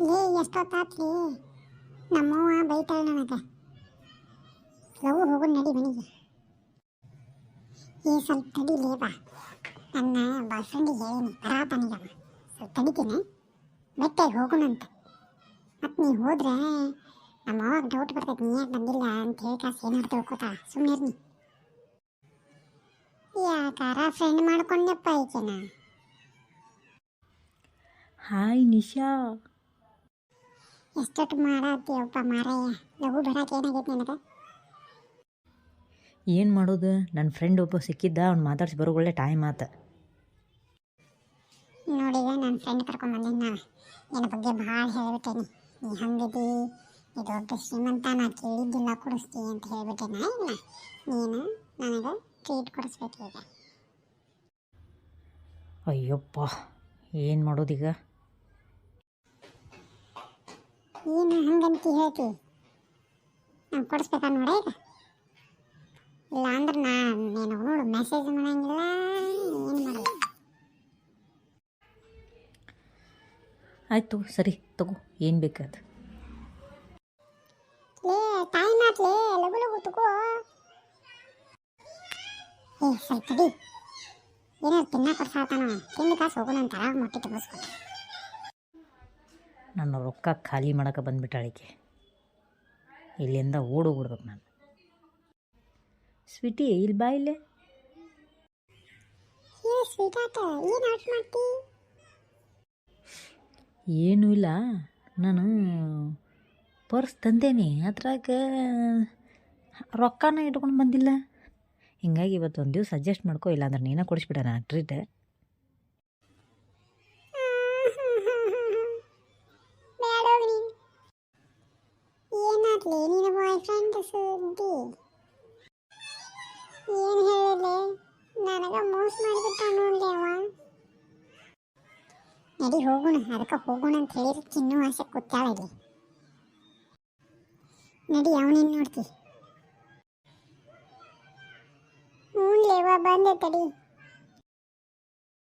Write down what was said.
ಲೇ ಎಷ್ಟೊತ್ತಾತ್ಲಿ? ನಮ್ಮವ್ವ ಬೈತಾಳ ನನಗೆ. ಲವ್ ಹೋಗು ನಡಿ ಮನೆಗೆ. ಏ, ಸ್ವಲ್ಪ ತಡಿ ಲೇ ಬಾ ನನ್ನ ಬಾಯ್ ಫ್ರೆಂಡಿಗೆ ಹೇಳೀನಿ ಬರಾತನಿಗವ ಸ್ವಲ್ಪ ತಡಿತೀನಿ. ಬೆಟ್ಟಾಗಿ ಹೋಗುಣಂತ ಮತ್ತು ನೀ ಹೋದ್ರೆ ನಮ್ಮ ಡೌಟ್ ಬರ್ತೈತೆ, ನೀ ಯಾಕೆ ಬಂದಿಲ್ಲ ಅಂತ ಹೇಳಿ ಕಾಸು ಏನಾರು ತಿಳ್ಕೊತಾ ಸುಮ್ಮನೆ ಇರ್ನಿ. ಯಾಕಾರ ಫ್ರೆಂಡ್ ಮಾಡ್ಕೊಂಡೆಪ್ಪ ಈಕೆನ? ಹಾಯ್ ನಿಶಾ. ಎಷ್ಟೊಟ್ಟು ಮಾಡತ್ತೀವಪ್ಪ ಮಾರಯ್ಯ? ಲಘು ಬರಕ್ಕೆ ಏನಾಗೈತೆ ನನಗೆ? ಏನು ಮಾಡೋದು? ನನ್ನ ಫ್ರೆಂಡ್ ಒಬ್ಬ ಸಿಕ್ಕಿದ್ದ ಅವ್ನು ಮಾತಾಡ್ಸಿ ಬರೋ ಒಳ್ಳೆ ಟೈಮ್ ಆತ ನೋಡಿಗ ನನ್ನ ಫ್ರೆಂಡ್ ಕರ್ಕೊಂಬಂದಿನಿ ನಾನು ನಿನ್ನ ಬಗ್ಗೆ ಭಾಳ ಹೇಳ್ಬಿಟ್ಟೇನಿ. ನೀ ಹಂಗಿದಿ ಇದು ಒಬ್ಬ ಶ್ರೀಮಂತ ನಾ ಕೇಳಿದ್ದಿಲ್ಲ ಕೊಡಿಸ್ತಿ ಅಂತ ಹೇಳ್ಬಿಟ್ಟೇನ ಇಲ್ಲ ನೀನು ನನಗೆ ಟ್ರೀಟ್ ಕೊಡಿಸ್ಬೇಕು ಈಗ. ಅಯ್ಯಪ್ಪ ಏನು ಮಾಡೋದೀಗ ಏನು ಹಂಗಂತ ಹೇಳ್ತಿ? ನಾನು ಕೊಡಿಸ್ಬೇಕಾ ನೋಡ ಈಗ? ಇಲ್ಲ ಅಂದ್ರೆ ನಾನು ನೀನು ನೋಡು ಮೆಸೇಜ್ ಮಾಡಂಗಿಲ್ಲ ಏನು ಮಾಡಲ್ಲ. ಆಯಿತು ಸರಿ ತಗೋ ಏನು ಬೇಕಾದ? ಲೇ ಟೈಮ್ ಆತ್ಲೇ ಲಗು ಲಗು ತಗೋ. ಏ ಸರಿ ತಡಿ. ಏನಾದ್ರು ತಿನ್ನ ಕೊಡ್ಸಾತಾನ ತಿಂದು ಕಾಸು ಹೋಗೋಣ ಅಂತ ಆರಾಮ ಮೊಟ್ಟೆ ತುಂಬಿಸ್ಕೊತ ನನ್ನ ರೊಕ್ಕ ಖಾಲಿ ಮಾಡೋಕೆ ಬಂದುಬಿಟ್ಟಾಳಿಕೆ ಇಲ್ಲಿಂದ ಓಡೋಗ್ಬಿಡ್ಬೇಕು ನಾನು. ಸ್ವೀಟಿ ಇಲ್ಲಿ ಬಾ ಇಲ್ಲೇ. ಏನೂ ಇಲ್ಲ. ನಾನು ಪರ್ಸ್ ತಂದೇನಿ. ಅದ್ರಾಗ ರೊಕ್ಕನ ಇಟ್ಕೊಂಡು ಬಂದಿಲ್ಲ. ಹಿಂಗಾಗಿ ಇವತ್ತು ಒಂದು ದಿವಸ ಅಡ್ಜಸ್ಟ್ ಮಾಡ್ಕೋ ಇಲ್ಲ ಅಂದ್ರೆ ನೀನೇ ಕೊಡಿಸ್ಬಿಡ ನಾನು ಟ್ರೀಟ್ ಏನಾದ್ಲಿ ನಿನ್ನ ಬಾಯ್ ಫ್ರೆಂಡ್ ಸುದ್ದಿ? ಏನು ಹೇಳಿದೆ ನನಗೆ ಮೋಸ ಮಾಡಿಬಿಟ್ಟ ನೋಡ್ಲಿ ಅವ ನಡಿ ಹೋಗೋಣ, ಅದಕ್ಕೆ ಹೋಗೋಣ ಅಂತ ಹೇಳಿದ್ರೆ ಚಿನ್ನು ಆಸೆ ಕೂತಾಳಲ್ಲಿ ನಡಿ ಅವನೇನು ನೋಡ್ತಿ? ಹ್ಞೂ ಲೇವ ಬಂದೆ ತಡಿ.